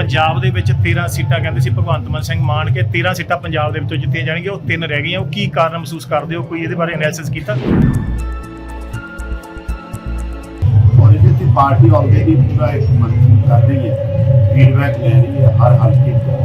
ਪੰਜਾਬ ਦੇ ਵਿੱਚ 13 ਸੀਟਾਂ ਕਹਿੰਦੇ ਸੀ ਭਗਵੰਤ ਮਾਨ ਸਿੰਘ ਮਾਨ ਕੇ 13 ਸੀਟਾਂ ਪੰਜਾਬ ਦੇ ਵਿੱਚੋਂ ਜਿੱਤੀਆਂ ਜਾਣਗੀਆਂ ਉਹ ਤਿੰਨ ਰਹਿ ਗਈਆਂ ਉਹ ਕੀ ਕਾਰਨ ਮਹਿਸੂਸ ਕਰਦੇ ਹੋ ਕੋਈ ਇਹਦੇ ਬਾਰੇ ਐਨਾਲਿਸਿਸ ਕੀਤਾ और इसे तो पार्टी ऑलरेडी पूरा एक मंथन कर रही है फीडबैक ले रही है हर हल्के को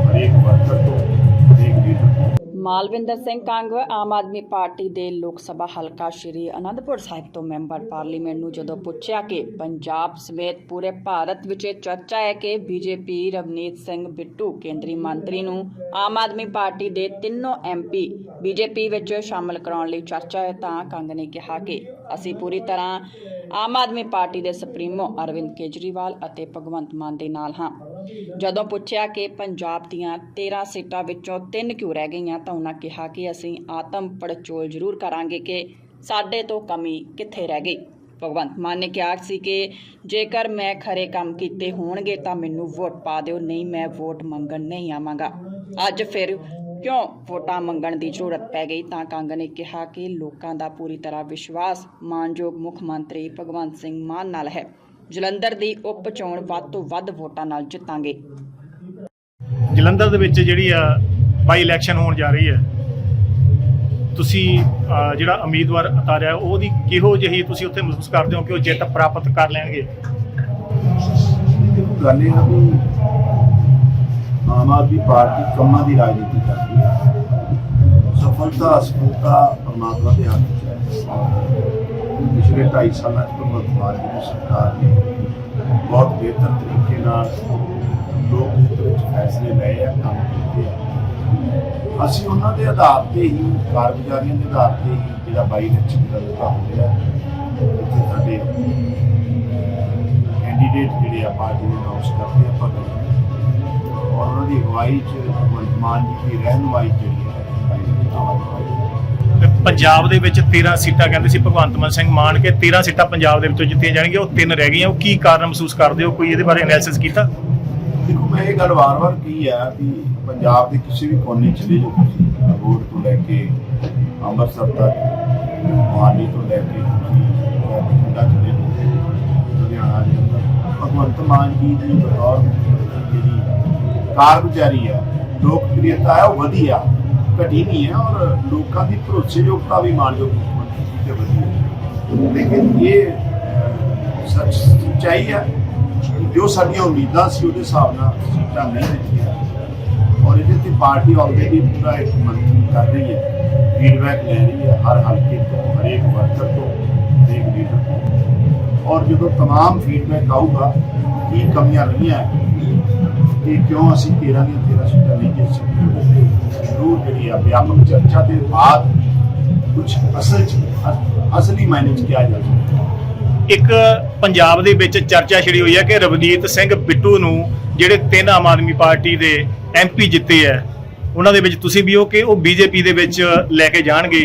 ਮਾਲਵਿੰਦਰ ਸਿੰਘ ਕੰਗ ਆਮ ਆਦਮੀ ਪਾਰਟੀ ਦੇ ਲੋਕ ਸਭਾ ਹਲਕਾ ਸ਼੍ਰੀ ਅਨੰਦਪੁਰ ਸਾਹਿਬ ਤੋਂ ਮੈਂਬਰ ਪਾਰਲੀਮੈਂਟ ਨੂੰ ਜਦੋਂ ਪੁੱਛਿਆ ਕਿ ਪੰਜਾਬ ਸਮੇਤ ਪੂਰੇ ਭਾਰਤ ਵਿੱਚ ਚਰਚਾ ਹੈ ਕਿ ਬੀਜੇਪੀ ਰਵਨੀਤ ਸਿੰਘ ਬਿੱਟੂ ਕੇਂਦਰੀ ਮੰਤਰੀ ਨੂੰ ਆਮ ਆਦਮੀ ਪਾਰਟੀ ਦੇ ਤਿੰਨੋਂ ਐਮਪੀ ਬੀਜੇਪੀ ਵਿੱਚ ਸ਼ਾਮਲ ਕਰਾਉਣ ਲਈ ਚਰਚਾ ਹੈ ਤਾਂ ਕੰਗ ਨੇ ਕਿਹਾ ਕਿ ਅਸੀਂ ਪੂਰੀ ਤਰ੍ਹਾਂ ਆਮ ਆਦਮੀ ਪਾਰਟੀ ਦੇ ਸੁਪਰੀਮੋ ਅਰਵਿੰਦ ਕੇਜਰੀਵਾਲ ਅਤੇ ਭਗਵੰਤ ਮਾਨ ਦੇ ਨਾਲ ਹਾਂ। ਜਦੋਂ ਪੁੱਛਿਆ ਕਿ ਪੰਜਾਬ ਦੀਆਂ 13 ਸੀਟਾਂ ਵਿੱਚੋਂ ਤਿੰਨ ਕਿਉਂ ਰਹਿ ਗਈਆਂ ਤਾਂ ਉਹਨਾਂ ਕਿਹਾ ਕਿ ਅਸੀਂ ਆਤਮ ਪੜਚੋਲ ਜ਼ਰੂਰ ਕਰਾਂਗੇ ਕਿ ਸਾਡੇ ਤੋਂ ਕਮੀ ਕਿੱਥੇ ਰਹਿ ਗਈ। ਭਗਵੰਤ ਮਾਨ ਨੇ ਕਿਹਾ ਸੀ ਕਿ ਜੇਕਰ ਮੈਂ ਖਰੇ ਕੰਮ ਕੀਤੇ ਹੋਣਗੇ ਤਾਂ ਮੈਨੂੰ ਵੋਟ ਪਾ ਦਿਓ, ਨਹੀਂ ਮੈਂ ਵੋਟ ਮੰਗਣ ਨਹੀਂ ਆਵਾਂਗਾ। ਅੱਜ ਫਿਰ ਕਿਉਂ ਵੋਟਾਂ ਮੰਗਣ ਦੀ ਜ਼ਰੂਰਤ ਪੈ ਗਈ? ਤਾਂ ਕੰਗ ਨੇ ਕਿਹਾ ਕਿ ਲੋਕਾਂ ਦਾ ਪੂਰੀ ਤਰ੍ਹਾਂ ਵਿਸ਼ਵਾਸ ਮਾਨਯੋਗ ਮੁੱਖ ਮੰਤਰੀ ਭਗਵੰਤ ਸਿੰਘ ਮਾਨ ਨਾਲ ਹੈ। ਜਲੰਧਰ ਦੀ ਉਪ ਚੋਣ ਵੱਧ ਤੋਂ ਵੱਧ ਵੋਟਾਂ ਨਾਲ ਜਿੱਤਾਂਗੇ। ਜਲੰਧਰ ਦੇ ਵਿੱਚ ਜਿਹੜੀ ਆ ਬਾਈ ਇਲੈਕਸ਼ਨ ਹੋਣ ਜਾ ਰਹੀ ਹੈ ਤੁਸੀਂ ਜਿਹੜਾ ਉਮੀਦਵਾਰ ਉਤਾਰਿਆ ਉਹਦੀ ਕਿਹੋ ਜਿਹੀ ਤੁਸੀਂ ਉੱਥੇ ਮਹਿਸੂਸ ਕਰਦੇ ਹੋ ਕਿ ਉਹ ਜਿੱਤ ਪ੍ਰਾਪਤ ਕਰ ਲੈਣਗੇ? ਦੇਖੋ ਗੱਲ ਇਹ ਹੈ ਵੀ ਆਮ ਆਦਮੀ ਪਾਰਟੀ ਕੰਮਾਂ ਦੀ ਰਾਜਨੀਤੀ ਕਰਦੀ ਹੈ ਸਫਲਤਾ ਅਸਫਲਤਾ ਪਰਮਾਤਮਾ ਦੇ ਹੱਥ 'ਚ ਹੈ। ਪਿਛਲੇ 2.5 ਸਾਲਾਂ 'ਚ ਭਗਵੰਤ ਮਾਨ ਜੀ ਦੀ ਸਰਕਾਰ ਨੇ ਬਹੁਤ ਬਿਹਤਰ ਤਰੀਕੇ ਨਾਲ ਲੋਕ ਹਿੱਤ ਵਿੱਚ ਫੈਸਲੇ ਲਏ ਆ, ਕੰਮ ਕੀਤੇ ਆ। ਅਸੀਂ ਉਹਨਾਂ ਦੇ ਆਧਾਰ ਤੇ ਹੀ, ਕਾਰਗੁਜ਼ਾਰੀਆਂ ਦੇ ਆਧਾਰ ਤੇ ਹੀ ਜਿਹੜਾ ਬਾਈ ਇਲੈਕਸ਼ਨ ਦਾ ਦਿੱਤਾ ਹੋ ਇੱਥੇ ਸਾਡੇ ਕੈਂਡੀਡੇਟ ਜਿਹੜੇ ਆ ਪਾਰਟੀ ਦੇ ਅਨਾਉਂਸ ਕਰਦੇ ਆਪਾਂ ਕਰਦੇ ਔਰ ਉਹਨਾਂ ਦੀ ਅਗਵਾਈ ਚ ਭਗਵੰਤ ਮਾਨ ਜੀ ਦੀ ਰਹਿਨੁਮਾਈ ਜਿਹੜੀ ਹੈ, ਬਾਈ ਆਮ ਪੰਜਾਬ ਦੇ ਵਿੱਚ 13 ਸੀਟਾਂ ਕਹਿੰਦੇ ਸੀ ਭਗਵੰਤ ਮਾਨ ਸਿੰਘ ਮਾਨ ਕੇ 13 ਸੀਟਾਂ ਪੰਜਾਬ ਦੇ ਵਿੱਚੋਂ ਜਿੱਤੀਆਂ ਜਾਣਗੀਆਂ, ਉਹ ਤਿੰਨ ਰਹਿ ਗਈਆਂ। ਉਹ ਕੀ ਕਾਰਨ ਮਹਿਸੂਸ ਕਰਦੇ ਹੋ? ਕੋਈ ਇਹਦੇ ਬਾਰੇ ਐਨਾਲਿਸਿਸ ਕੀਤਾ? ਦੇਖੋ, ਮੈਂ ਇਹ ਗੱਲ ਵਾਰ-ਵਾਰ ਕਹੀ ਆ ਕਿ ਪੰਜਾਬ ਦੇ ਕਿਸੇ ਵੀ ਕੋਨੇ ਚਲੇ ਜਾਓ ਤੁਸੀਂ ਅਬੋਹਰ ਤੋਂ ਲੈ ਕੇ ਅੰਮ੍ਰਿਤਸਰ ਤੱਕ ਮੋਹਾਲੀ ਤੋਂ ਲੈ ਕੇ ਬਠਿੰਡਾ ਚਲੇ ਜਾਓ, ਲੁਧਿਆਣਾ ਜਲੰਧਰ ਭਗਵੰਤ ਮਾਨ ਜੀ ਦੀ ਬਤੌਰ ਜਿਹੜੀ ਕਾਰਗੁਜ਼ਾਰੀ ਆ ਲੋਕਪ੍ਰਿਯਤਾ ਹੈ ਉਹ ਵਧੀਆ ਘਟੀ कठिन ही है और लोगों की भरोसेयोगता भी मानयोग मुख्यमंत्री जी के बदली लेकिन ये सच सच्चाई है जो साडिया उम्मीदा से उस हिसाब न सीटा नहीं मिली और ये पार्टी ऑलरेडी पूरा एक मंथन कर रही है फीडबैक ले रही है हर हल्के तो हरेक वर्कर तो हरेक लीडर को और जो तो तमाम फीडबैक आऊगा की कमियाँ रही हैं कि क्यों असं तेरह दिन तेरह सीटा नहीं जीत सकते ਜ਼ਰੂਰ ਜਿਹੜੀ ਆ ਵਿਆਪਕ ਚਰਚਾ ਦੇ ਬਾਅਦ ਕੁਝ ਅਸਲ ਚ ਅਸਲੀ ਮਾਇਨੇ ਚ ਕਿਹਾ ਜਾ ਸਕਦਾ ਇੱਕ ਪੰਜਾਬ ਦੇ ਵਿੱਚ ਚਰਚਾ ਛਿੜੀ ਹੋਈ ਹੈ ਕਿ ਰਵਨੀਤ ਸਿੰਘ ਬਿੱਟੂ ਨੂੰ ਜਿਹੜੇ ਤਿੰਨ ਆਮ ਆਦਮੀ ਪਾਰਟੀ ਦੇ ਐਮਪੀ ਜਿੱਤੇ ਹੈ ਉਹਨਾਂ ਦੇ ਵਿੱਚ ਤੁਸੀਂ ਵੀ ਹੋ ਕਿ ਉਹ ਬੀਜੇਪੀ ਦੇ ਵਿੱਚ ਲੈ ਕੇ ਜਾਣਗੇ?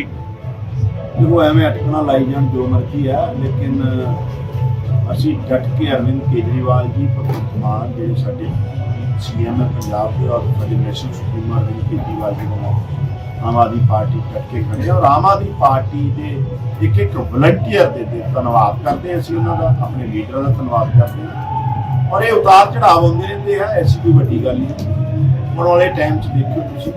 ਦੇਖੋ ਐਵੇਂ ਅਟਕਣਾ ਲਾਈ ਜਾਣ ਜੋ ਮਰਜ਼ੀ ਹੈ ਲੇਕਿਨ ਅਸੀਂ ਡਟ ਕੇ ਅਰਵਿੰਦ ਕੇਜਰੀਵਾਲ ਜੀ ਭਗਵੰਤ ਮਾਨ ਜਿਹੜੇ ਸਾਡੇ ਸੀਐਮ ਹੈ, ਪੰਜਾਬ ਦੇ ਔਰ ਸਾਡੇ ਨੈਸ਼ਨਲ ਸੁਪਰੀਮੋ ਅਰਵਿੰਦ ਕੇਜਰੀਵਾਲ ਜੀ ਨੂੰ ਆਮ ਆਦਮੀ ਪਾਰਟੀ ਡਟ ਕੇ ਖੜੇ ਔਰ ਆਮ ਆਦਮੀ ਪਾਰਟੀ ਦੇ ਇੱਕ ਇੱਕ ਵਲੰਟੀਅਰ ਦੇ ਦੇ ਧੰਨਵਾਦ ਕਰਦੇ ਅਸੀਂ ਉਹਨਾਂ ਦਾ, ਆਪਣੇ ਲੀਡਰਾਂ ਦਾ ਧੰਨਵਾਦ ਕਰਦੇ ਹਾਂ। ਔਰ ਇਹ ਉਤਾਰ ਚੜਾਅ ਹੁੰਦੇ ਰਹਿੰਦੇ ਆ, ਐਸੀ ਕੋਈ ਵੱਡੀ ਗੱਲ ਨਹੀਂ। ਆਉਣ ਵਾਲੇ ਟਾਈਮ 'ਚ ਦੇਖਿਓ ਤੁਸੀਂ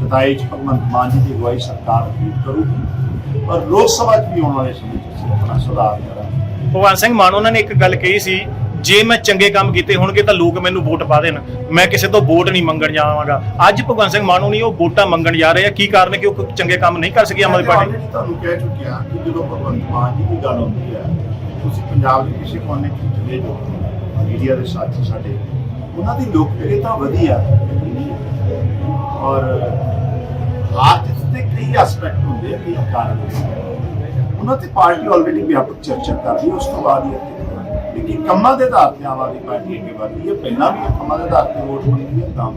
27 ਚ ਭਗਵੰਤ ਮਾਨ ਜੀ ਦੀ ਅਗਵਾਈ ਸਰਕਾਰ ਅਪੀਲ ਕਰੂਗੀ। ਔਰ ਲੋਕ ਸਭਾ 'ਚ ਵੀ ਆਉਣ ਵਾਲੇ ਸਮੇਂ 'ਚ ਅਸੀਂ ਆਪਣਾ ਸੁਧਾਰ ਕਰਾਂਗੇ। ਭਗਵਾਨ ਸਿੰਘ ਮਾਨ, ਉਹਨਾਂ ਨੇ ਇੱਕ ਗੱਲ ਕਹੀ ਸੀ ਜੇ ਮੈਂ ਚੰਗੇ ਕੰਮ ਕੀਤੇ ਹੋਣਗੇ ਤਾਂ ਲੋਕ ਮੈਨੂੰ ਵੋਟ ਪਾ ਦੇਣ। ਮੈਂ ਕਿਸੇ ਤੋਂ ਵੋਟ ਨਹੀਂ ਮੰਗਣ ਜਾਵਾਂਗਾ। ਅੱਜ ਭਗਵਾਨ ਸਿੰਘ ਮਾਨ ਨਹੀਂ ਉਹ ਵੋਟਾਂ ਮੰਗਣ ਜਾ ਰਹੇ ਆ। ਕੀ ਕਾਰਨ ਹੈ ਕਿ ਉਹ ਚੰਗੇ ਕੰਮ ਨਹੀਂ ਕਰ ਸਕੀ ਆਮ ਆਦਮੀ ਪਾਰਟੀ ਤੁਹਾਨੂੰ ਕਹਿ ਚੁੱਕਿਆ ਕਿ ਜਦੋਂ ਭਗਵੰਤ ਮਾਨ ਜੀ ਦੀ ਗੱਲ ਹੁੰਦੀ ਹੈ, ਤੁਸੀਂ ਪੰਜਾਬ ਦੇ ਕਿਸੇ ਕੋਨੇ ਚਲੇ ਜਾਓ, ਮੀਡੀਆ ਦੇ ਸਾਥੀ ਸਾਡੇ, ਉਹਨਾਂ ਦੀ ਲੋਕਪ੍ਰਿਯਤਾ ਵਧੀਆ ਹੈ ਔਰ ਹਾਰ ਜਿੱਤ ਦੇ ਕਈ ਐਸਪੈਕਟ ਹੁੰਦੇ ਆ, ਕਈ ਕਾਰਨ ਉਹਨਾਂ ਤੇ ਪਾਰਟੀ ਆਲਰੇਡੀ ਵਿਆਪਕ ਚਰਚਾ ਕਰ ਰਹੀ ਉਸ ਤੋਂ ਬਾਅਦ ਹੀ ਲੇਕਿਨ ਕੰਮਾਂ ਦੇ ਆਧਾਰ ਤੇ ਆਮ ਆਦਮੀ ਪਾਰਟੀ ਅੱਗੇ ਵੱਧਦੀ ਹੈ, ਪਹਿਲਾਂ ਵੀ ਕੰਮਾਂ ਦੇ ਆਧਾਰ ਤੇ ਵੋਟ ਮੰਗਦੀ ਹੈ, ਤਾਂ